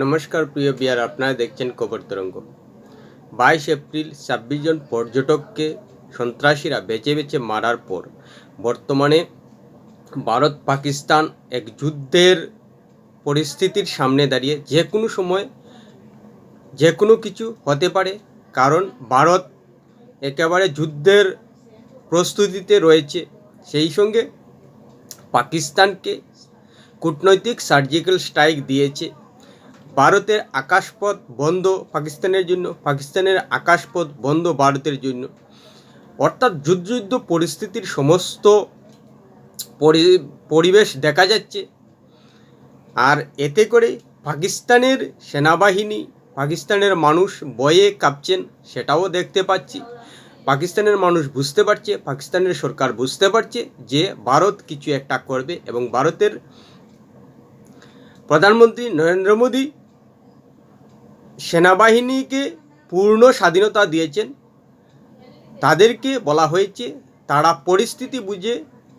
নমস্কার, প্রিয় বিয়ার, আপনারা দেখছেন খবর তরঙ্গ। বাইশ এপ্রিল, ছাব্বিশ জন পর্যটককে সন্ত্রাসীরা বেছে বেছে মারার পর বর্তমানে ভারত, পাকিস্তান এক যুদ্ধের পরিস্থিতির সামনে দাঁড়িয়ে যে কোনো সময় যে কোনো কিছু হতে পারে, কারণ ভারত একেবারে যুদ্ধের প্রস্তুতিতে রয়েছে। সেই সঙ্গে পাকিস্তানকে কূটনৈতিক সার্জিক্যাল স্ট্রাইক দিয়েছে। ভারতের আকাশপথ বন্ধ পাকিস্তানের জন্য, পাকিস্তানের আকাশপথ বন্ধ ভারতের জন্য। অর্থাৎ যুদ্ধ যুদ্ধ পরিস্থিতির সমস্ত পরি- পরিবেশ দেখা যাচ্ছে। আর এতে করে পাকিস্তানের সেনাবাহিনী, পাকিস্তানের মানুষ বয়ে কাঁপছেন, সেটাও দেখতে পাচ্ছি। পাকিস্তানের মানুষ বুঝতে পারছে, পাকিস্তানের সরকার বুঝতে পারছে যে ভারত কিছু একটা করবে এবং ভারতের প্রধানমন্ত্রী নরেন্দ্র মোদী সেনাবাহিনীকে পূর্ণ স্বাধীনতা দিয়েছেন। তাদেরকে বলা হয়েছে, তারা পরিস্থিতি বুঝে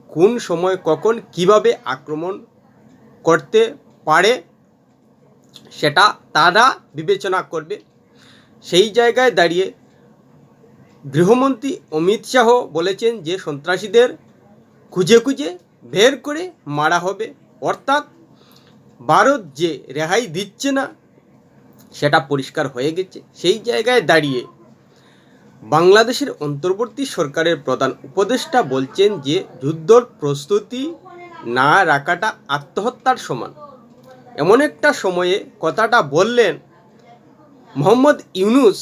কোন সময় কখন কীভাবে আক্রমণ করতে পারে সেটা তারা বিবেচনা করবে। সেই জায়গায় দাঁড়িয়ে গৃহমন্ত্রী অমিত শাহ বলেছেন যে, সন্ত্রাসীদের খুঁজে খুঁজে বের করে মারা হবে। অর্থাৎ ভারত যে রেহাই দিচ্ছে না সেটা পরিষ্কার হয়ে গেছে। সেই জায়গায় দাঁড়িয়ে বাংলাদেশের অন্তর্বর্তী সরকারের প্রধান উপদেষ্টা বলছেন যে, যুদ্ধর প্রস্তুতি না রাখাটা আত্মহত্যার সমান। এমন একটা সময়ে কথাটা বললেন মোহাম্মদ ইউনুস,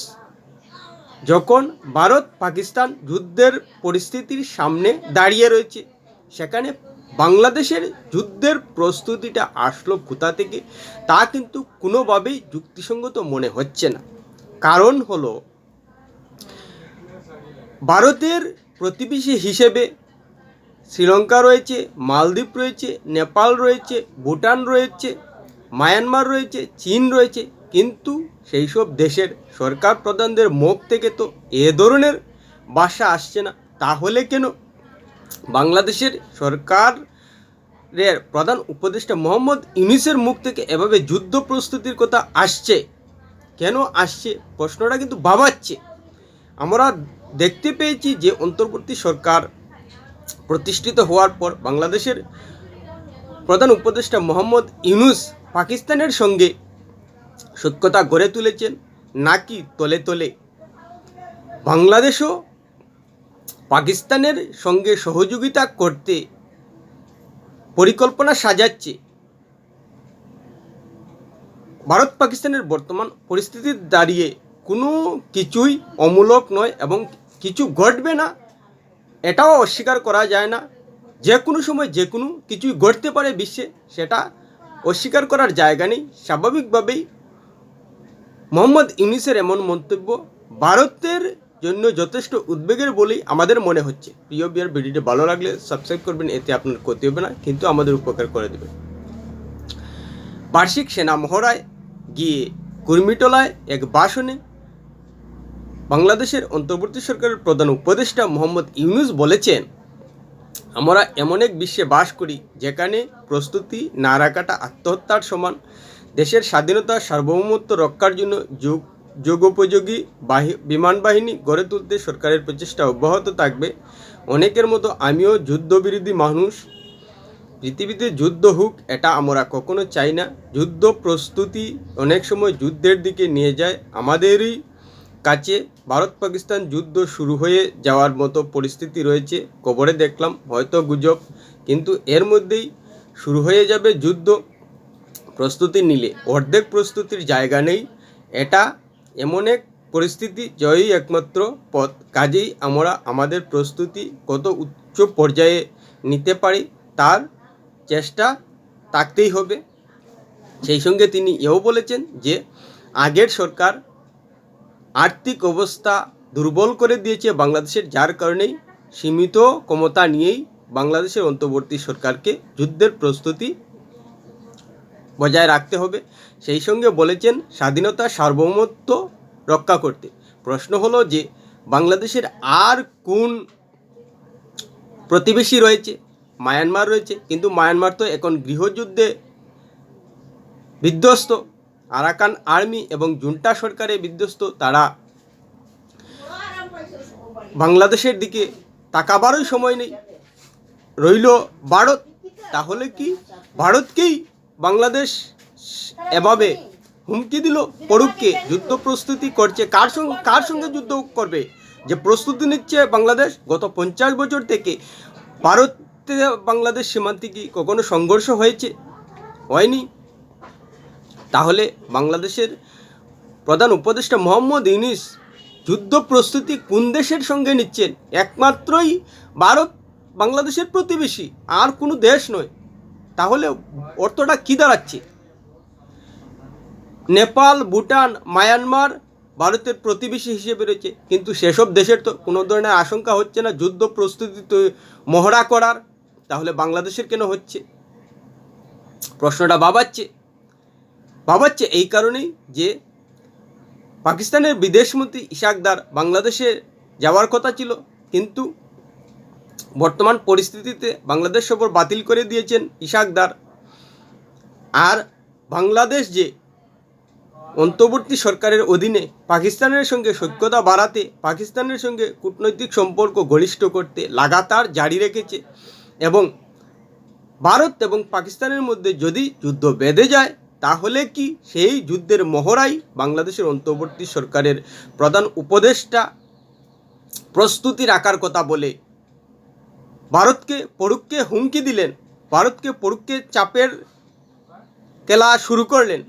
যখন ভারত পাকিস্তান যুদ্ধের পরিস্থিতির সামনে দাঁড়িয়ে রয়েছে, সেখানে বাংলাদেশের যুদ্ধের প্রস্তুতিটা আসলো কোথা থেকে, তা কিন্তু কোনোভাবেই যুক্তিসঙ্গত মনে হচ্ছে না। কারণ হলো, ভারতের প্রতিবেশী হিসেবে শ্রীলঙ্কা রয়েছে, মালদ্বীপ রয়েছে, নেপাল রয়েছে, ভুটান রয়েছে, মায়ানমার রয়েছে, চীন রয়েছে, কিন্তু সেই সব দেশের সরকার প্রধানদের মুখ থেকে তো এ ধরনের ভাষা আসছে না। তাহলে কেন বাংলাদেশের সরকারের প্রধান উপদেষ্টা মোহাম্মদ ইউনিসের মুখ থেকে এভাবে যুদ্ধ প্রস্তুতির কথা আসছে। কেন আসছে? প্রশ্নটা কিন্তু ভাবাচ্ছে। আমরা দেখতে পেয়েছি যে অন্তর্বর্তী সরকার প্রতিষ্ঠিত হওয়ার পর বাংলাদেশের প্রধান উপদেষ্টা মোহাম্মদ ইউনুস পাকিস্তানের সঙ্গে সত্যতা গড়ে তুলেছেন, নাকি তলে তলে। বাংলাদেশও পাকিস্তানের সঙ্গে সহযোগিতা করতে পরিকল্পনা সাজাচ্ছে। ভারত পাকিস্তানের বর্তমান পরিস্থিতির দাঁড়িয়ে কোনো কিছুই অমূলক নয় এবং কিছু ঘটবে না, এটাও অস্বীকার করা যায় না। যে কোনো সময় যে কোনো কিছুই ঘটতে পারে বিশ্বে, সেটা অস্বীকার করার জায়গা নেই। স্বাভাবিকভাবেই মোহাম্মদ ইউনিসের এমন মন্তব্য ভারতের জন্য যথেষ্ট উদ্বেগের বলেই আমাদের মনে হচ্ছে। প্রিয় বিয়ার ভিডিওটি ভালো লাগলে সাবস্ক্রাইব করবেন, এতে আপনার ক্ষতি হবে না, কিন্তু আমাদের উপকার করে দেবে। বার্ষিক সেনা মহড়ায় গিয়ে কুর্মিটোলায় এক ভাষণে বাংলাদেশের অন্তর্বর্তী সরকারের প্রধান উপদেষ্টা মোহাম্মদ ইউনুস বলেছেন, আমরা এমন এক বিশ্বে বাস করি যেখানে প্রস্তুতি না রাখাটা আত্মহত্যার সমান। দেশের স্বাধীনতা সার্বভৌমত্ব রক্ষার জন্য যুগ যোগোপযোগী বিমান বাহিনী গড়ে তুলতে সরকারের প্রচেষ্টা অব্যাহত থাকবে। অনেকের মতো আমিও যুদ্ধবিরোধী মানুষ। পৃথিবীতে যুদ্ধ হোক, এটা আমরা কখনো চাই না। যুদ্ধ প্রস্তুতি অনেক সময় যুদ্ধের দিকে নিয়ে যায়। আমাদেরই কাছে ভারত পাকিস্তান যুদ্ধ শুরু হয়ে যাওয়ার মতো পরিস্থিতি রয়েছে। কবরে দেখলাম, হয়তো গুজব, কিন্তু এর মধ্যেই শুরু হয়ে যাবে যুদ্ধ প্রস্তুতি নিলে। অর্ধেক প্রস্তুতির জায়গা নেই। এটা এমন এক পরিস্থিতি জয়ই একমাত্র পথ। কাজেই আমরা আমাদের প্রস্তুতি কত উচ্চ পর্যায়ে নিতে পারি তার চেষ্টা থাকতেই হবে। সেই সঙ্গে তিনি এও বলেছেন যে, আগের সরকার আর্থিক অবস্থা দুর্বল করে দিয়েছে বাংলাদেশের, যার কারণেই সীমিত ক্ষমতা নিয়েই বাংলাদেশের অন্তর্বর্তী সরকারকে যুদ্ধের প্রস্তুতি বজায় রাখতে হবে। সেই সঙ্গে বলেছেন স্বাধীনতা সার্বভৌমত্ব রক্ষা করতে। প্রশ্ন হলো যে, বাংলাদেশের আর কোন প্রতিবেশী রয়েছে? মায়ানমার রয়েছে। কিন্তু মায়ানমার তো এখন গৃহযুদ্ধে বিধ্বস্ত। আরাকান আর্মি এবং জুন্টা সরকারে বিধ্বস্ত। তারা বাংলাদেশের দিকে তাকাবারই সময় নেই। রইল ভারত। তাহলে কি ভারতকেই বাংলাদেশ এভাবে হুমকি দিল পড়ুককে যুদ্ধ প্রস্তুতি করছে। কার সঙ্গে কার সঙ্গে যুদ্ধ করবে? যে প্রস্তুতি নিচ্ছে বাংলাদেশ গত পঞ্চাশ বছর থেকে। ভারতে বাংলাদেশ সীমান্তে কি কখনো সংঘর্ষ হয়েছে? হয়নি। তাহলে বাংলাদেশের প্রধান উপদেষ্টা মোহাম্মদ ইউনিস যুদ্ধ প্রস্তুতি কোন দেশের সঙ্গে নিচ্ছেন? একমাত্রই ভারত বাংলাদেশের প্রতিবেশী, আর কোনো দেশ নয়। তাহলে অর্থটা কী দাঁড়াচ্ছে? নেপাল, ভুটান, মায়ানমার ভারতের প্রতিবেশী হিসেবে রয়েছে। কিন্তু সেসব দেশের তো কোনো ধরনের আশঙ্কা হচ্ছে না। যুদ্ধ প্রস্তুতি মহড়া করার। তাহলে বাংলাদেশের কেন হচ্ছে? প্রশ্নটা বাবাচ্ছে ভাবাচ্ছে এই কারণেই যে পাকিস্তানের বিদেশমন্ত্রী ইশাকদার বাংলাদেশে যাওয়ার কথা ছিল। কিন্তু বর্তমান পরিস্থিতিতে বাংলাদেশ সফর বাতিল করে দিয়েছেন ইশাকদার। আর বাংলাদেশ যে অন্তর্বর্তী সরকারের অধীনে পাকিস্তানের সঙ্গে সৈক্যতা বাড়াতে, পাকিস্তানের সঙ্গে কূটনৈতিক সম্পর্ক ঘনিষ্ঠ করতে লাগাতার জারি রেখেছে এবং ভারত এবং পাকিস্তানের মধ্যে যদি যুদ্ধ বেঁধে যায়, তাহলে কি সেই যুদ্ধের মহড়াই বাংলাদেশের অন্তর্বর্তী সরকারের প্রধান উপদেষ্টা প্রস্তুতি রাখার কথা বলে ভারতকে পড়ুককে হুমকি দিলেন। ভারতকে পড়ুককে চাপের খেলা শুরু করলেন।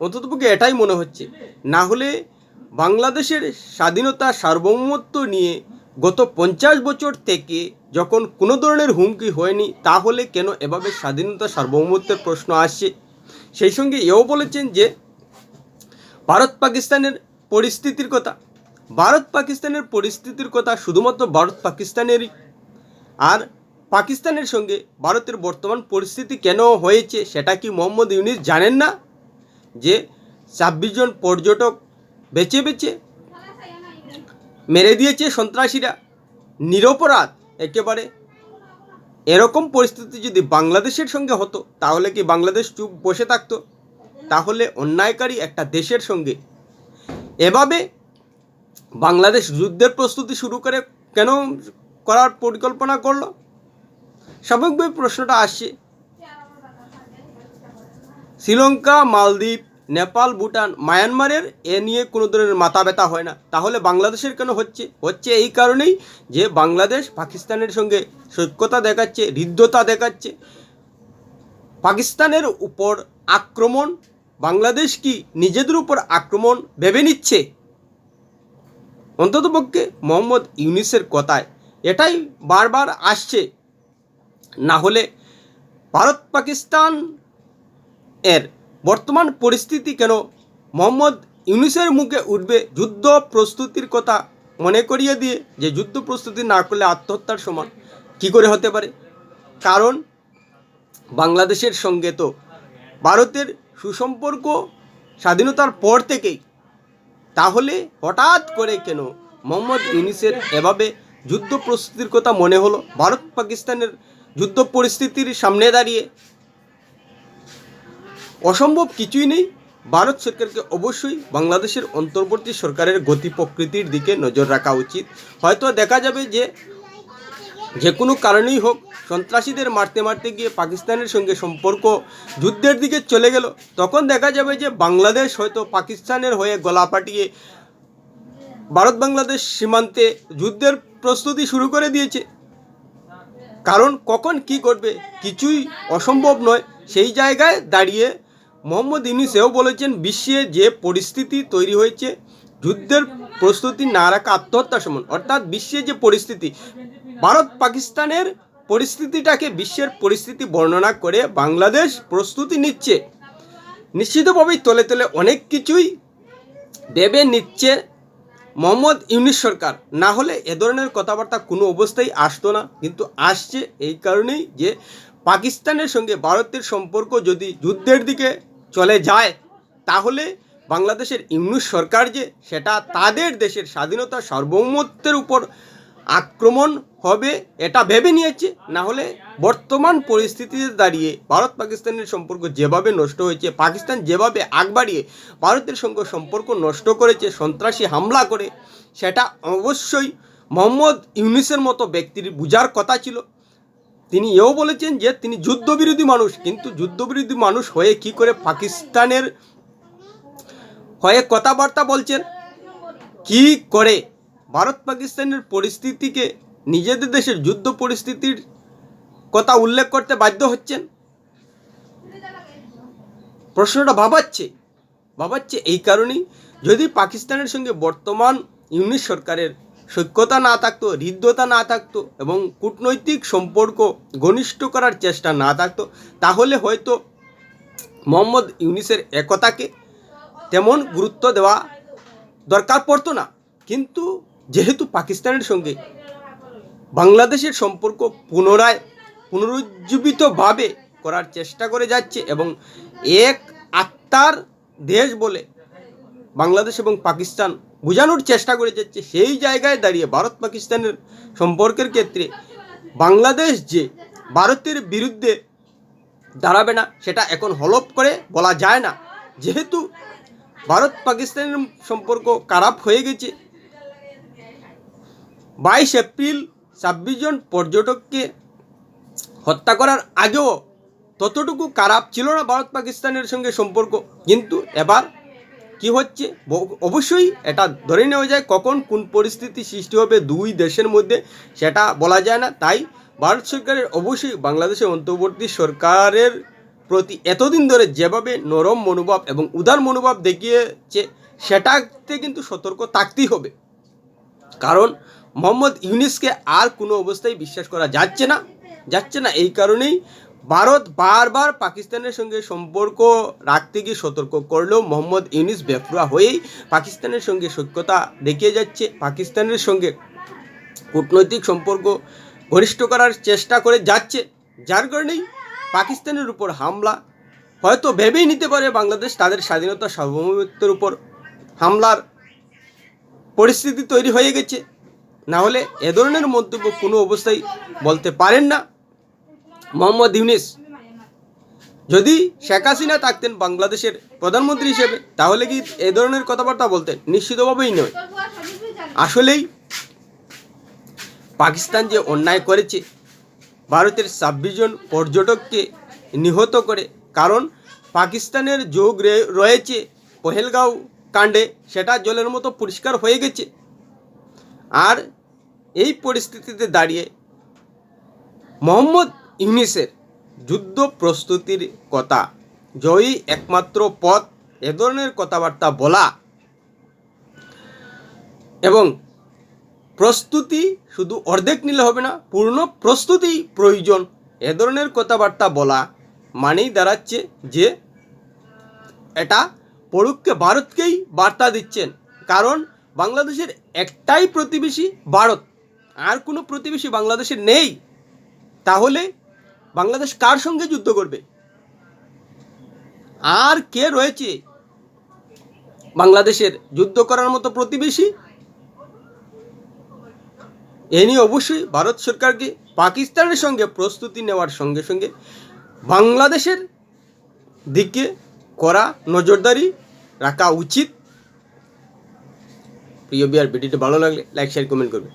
অন্ততপক্ষে এটাই মনে হচ্ছে। না হলে বাংলাদেশের স্বাধীনতা সার্বভৌমত্ব নিয়ে গত পঞ্চাশ বছর থেকে যখন কোনো ধরনের হুমকি হয়নি, তাহলে কেন এভাবে স্বাধীনতা সার্বভৌমত্বের প্রশ্ন আসছে? সেই সঙ্গে এও বলেছেন যে, ভারত পাকিস্তানের পরিস্থিতির কথা। ভারত পাকিস্তানের পরিস্থিতির কথা শুধুমাত্র ভারত পাকিস্তানেরই আর পাকিস্তানের সঙ্গে ভারতের বর্তমান পরিস্থিতি কেন হয়েছে সেটা কি মোহাম্মদ ইউনিস জানেন না? যে ছাব্বিশ জন পর্যটক বেছে বেছে মেরে দিয়েছে সন্ত্রাসীরা। নিরপরাধ, একেবারে। এরকম পরিস্থিতি যদি বাংলাদেশের সঙ্গে হতো, তাহলে কি বাংলাদেশ চুপ বসে থাকতো? তাহলে অন্যায়কারী একটা দেশের সঙ্গে। এভাবে বাংলাদেশ যুদ্ধের প্রস্তুতি শুরু করে কেন করার পরিকল্পনা করল। স্বাভাবিকভাবে প্রশ্নটা আসছে শ্রীলঙ্কা, মালদ্বীপ, নেপাল, ভুটান, মায়ানমারের এ নিয়ে কোনো ধরনের মাথা ব্যথা হয় না। তাহলে বাংলাদেশের কেন হচ্ছে? হচ্ছে এই কারণেই যে বাংলাদেশ পাকিস্তানের সঙ্গে সৈক্যতা দেখাচ্ছে, হৃদ্যতা দেখাচ্ছে। পাকিস্তানের উপর আক্রমণ, বাংলাদেশ কি নিজেদের উপর আক্রমণ ভেবে নিচ্ছে? অন্ততপক্ষে মোহাম্মদ ইউনিসের কথায় এটাই বারবার আসছে। না হলে ভারত পাকিস্তান এর বর্তমান পরিস্থিতি কেন মোহাম্মদ ইউনিসের মুখে উঠবে যুদ্ধ প্রস্তুতির কথা মনে করিয়ে দিয়ে, যে যুদ্ধ প্রস্তুতি না করলে আত্মহত্যার সমান কি করে হতে পারে? কারণ বাংলাদেশের সঙ্গে তো ভারতের সুসম্পর্ক স্বাধীনতার পর থেকেই। তাহলে হঠাৎ করে কেন মোহাম্মদ ইউনিসের এভাবে যুদ্ধ প্রস্তুতির কথা মনে হলো। ভারত পাকিস্তানের যুদ্ধ পরিস্থিতির সামনে দাঁড়িয়ে। অসম্ভব কিছুই নেই। ভারত সরকারকে অবশ্যই বাংলাদেশের অন্তর্বর্তী সরকারের গতি প্রকৃতির দিকে নজর রাখা উচিত। হয়তো দেখা যাবে যে যে কোনো কারণেই হোক, সন্ত্রাসীদের মারতে মারতে গিয়ে পাকিস্তানের সঙ্গে সম্পর্ক যুদ্ধের দিকে চলে গেল। তখন দেখা যাবে যে, বাংলাদেশ হয়তো পাকিস্তানের হয়ে গলা পাঠিয়ে ভারত বাংলাদেশ সীমান্তে যুদ্ধের প্রস্তুতি শুরু করে দিয়েছে। কারণ কখন কি করবে কিছুই অসম্ভব নয়। সেই জায়গায় দাঁড়িয়ে মোহাম্মদ ইউনিসেও বলেছেন, বিশ্বে যে পরিস্থিতি তৈরি হয়েছে, যুদ্ধের প্রস্তুতি না রাখা আত্মহত্যা সমান অর্থাৎ বিশ্বে যে পরিস্থিতি, ভারত পাকিস্তানের পরিস্থিতিটাকে বিশ্বের পরিস্থিতি বর্ণনা করে বাংলাদেশ প্রস্তুতি নিচ্ছে। নিশ্চিতভাবেই তলে তলে অনেক কিছুই ভেবে নিচ্ছে মোহাম্মদ ইউনিস সরকার। না হলে এ ধরনের কথাবার্তা কোনো অবস্থায় আসতো না, কিন্তু আসছে এই কারণেই যে পাকিস্তানের সঙ্গে ভারতের সম্পর্ক যদি যুদ্ধের দিকে চলে যায়, তাহলে বাংলাদেশের ইউনুস সরকার যে, সেটা তাদের দেশের স্বাধীনতা সার্বভৌমত্বের উপর আক্রমণ হবে এটা ভেবে নিয়েছে। না হলে বর্তমান পরিস্থিতিতে দাঁড়িয়ে ভারত পাকিস্তানের সম্পর্ক যেভাবে নষ্ট হয়েছে, পাকিস্তান যেভাবে আগ বাড়িয়ে ভারতের সঙ্গে সম্পর্ক নষ্ট করেছে, সন্ত্রাসী হামলা করে, সেটা অবশ্যই মোহাম্মদ ইউনিসের মতো ব্যক্তির বুঝার কথা ছিল। তিনি এও বলেছেন যে তিনি যুদ্ধবিরোধী মানুষ, কিন্তু যুদ্ধবিরোধী মানুষ হয়ে কি করে পাকিস্তানের হয়ে কথাবার্তা বলছেন? কি করে? ভারত পাকিস্তানের পরিস্থিতিকে নিজেদের দেশের যুদ্ধ পরিস্থিতির কথা উল্লেখ করতে বাধ্য হচ্ছেন? প্রশ্নটা ভাবাচ্ছে ভাবাচ্ছে এই কারণেই যদি পাকিস্তানের সঙ্গে বর্তমান ইউনিট সরকারের সৈক্যতা না থাকতো, হৃদ্যতা না থাকতো এবং কূটনৈতিক সম্পর্ক ঘনিষ্ঠ করার চেষ্টা না থাকতো, তাহলে হয়তো মোহাম্মদ ইউনিসের একতাকে তেমন গুরুত্ব দেওয়া দরকার পড়তো না। কিন্তু যেহেতু পাকিস্তানের সঙ্গে বাংলাদেশের সম্পর্ক পুনরায় পুনরুজ্জীবিতভাবে করার চেষ্টা করে যাচ্ছে এবং এক আত্মার দেশ বলে বাংলাদেশ এবং পাকিস্তান বোঝানোর চেষ্টা করে যাচ্ছে, সেই জায়গায় দাঁড়িয়ে ভারত পাকিস্তানের সম্পর্কের ক্ষেত্রে বাংলাদেশ যে ভারতের বিরুদ্ধে দাঁড়াবে না, সেটা এখন হলপ করে বলা যায় না। যেহেতু ভারত পাকিস্তানের সম্পর্ক খারাপ হয়ে গেছে, বাইশ এপ্রিল ছাব্বিশ জন পর্যটককে হত্যা করার আগেও ততটুকু খারাপ ছিল না ভারত পাকিস্তানের সঙ্গে সম্পর্ক। কিন্তু এবার কি হচ্ছে? অবশ্যই এটা ধরে নেওয়া যায় কখন কোন পরিস্থিতি সৃষ্টি হবে দুই দেশের মধ্যে, সেটা বলা যায় না। তাই ভারত সরকারের অবশ্যই বাংলাদেশের অন্তর্বর্তী সরকারের প্রতি এতদিন ধরে যেভাবে নরম মনোভাব এবং উদার মনোভাব দেখিয়েছে, সেটাতে কিন্তু সতর্ক থাকতেই হবে। কারণ মোহাম্মদ ইউনিসকে আর কোনো অবস্থায় বিশ্বাস করা যাচ্ছে না যাচ্ছে না। এই কারণেই ভারত বারবার পাকিস্তানের সঙ্গে সম্পর্ক রাখতে গিয়ে সতর্ক করলেও মোহাম্মদ ইউনিস বেফরুয়া হয়েই পাকিস্তানের সঙ্গে সৈক্যতা দেখিয়ে যাচ্ছে। পাকিস্তানের সঙ্গে কূটনৈতিক সম্পর্ক ঘনিষ্ঠ করার চেষ্টা করে যাচ্ছে। যার কারণেই পাকিস্তানের উপর হামলা হয়তো ভেবেই নিতে পারে বাংলাদেশ তাদের স্বাধীনতা সার্বভৌমত্বের উপর হামলার পরিস্থিতি তৈরি হয়ে গেছে। না হলে এ ধরনের মন্তব্য কোনো অবস্থায় বলতে পারেন না। মোহাম্মদ ইউনিস, যদি শেখ হাসিনা থাকতেন বাংলাদেশের প্রধানমন্ত্রী হিসেবে, তাহলে কি এ ধরনের কথাবার্তা বলতেন? নিশ্চিতভাবেই নয়। আসলেই পাকিস্তান যে অন্যায় করেছে, ভারতের ছাব্বিশ জন পর্যটককে নিহত করে, কারণ পাকিস্তানের যোগ রয়েছে পহেলগাঁও কাণ্ডে, সেটা জলের মতো পরিষ্কার হয়ে গেছে। আর পরিস্থিতিতে দাঁড়িয়ে মোহাম্মদ ইউনিসের যুদ্ধ প্রস্তুতির কথা, জয়ী একমাত্র পথ এ ধরনের কথাবার্তা বলা এবং প্রস্তুতি শুধু অর্ধেক নিলে হবে না, পূর্ণ প্রস্তুতি প্রয়োজন এ ধরনের কথাবার্তা বলা মানেই দাঁড়াচ্ছে যে এটা পড়ুককে ভারতকেই বার্তা দিচ্ছেন। কারণ বাংলাদেশের একটাই প্রতিবেশী ভারত। আর কোনো প্রতিবেশী বাংলাদেশের নেই, তাহলে বাংলাদেশ কার সঙ্গে যুদ্ধ করবে? আর কে রয়েছে বাংলাদেশের যুদ্ধ করার মতো প্রতিবেশী? এ নিয়ে অবশ্যই ভারত সরকারকে পাকিস্তানের সঙ্গে প্রস্তুতি নেওয়ার সঙ্গে সঙ্গে বাংলাদেশের দিকে করা নজরদারি রাখা উচিত। প্রিয় বিয়ার ভিডিওটি ভালো লাগলে লাইক শেয়ার কমেন্ট করবে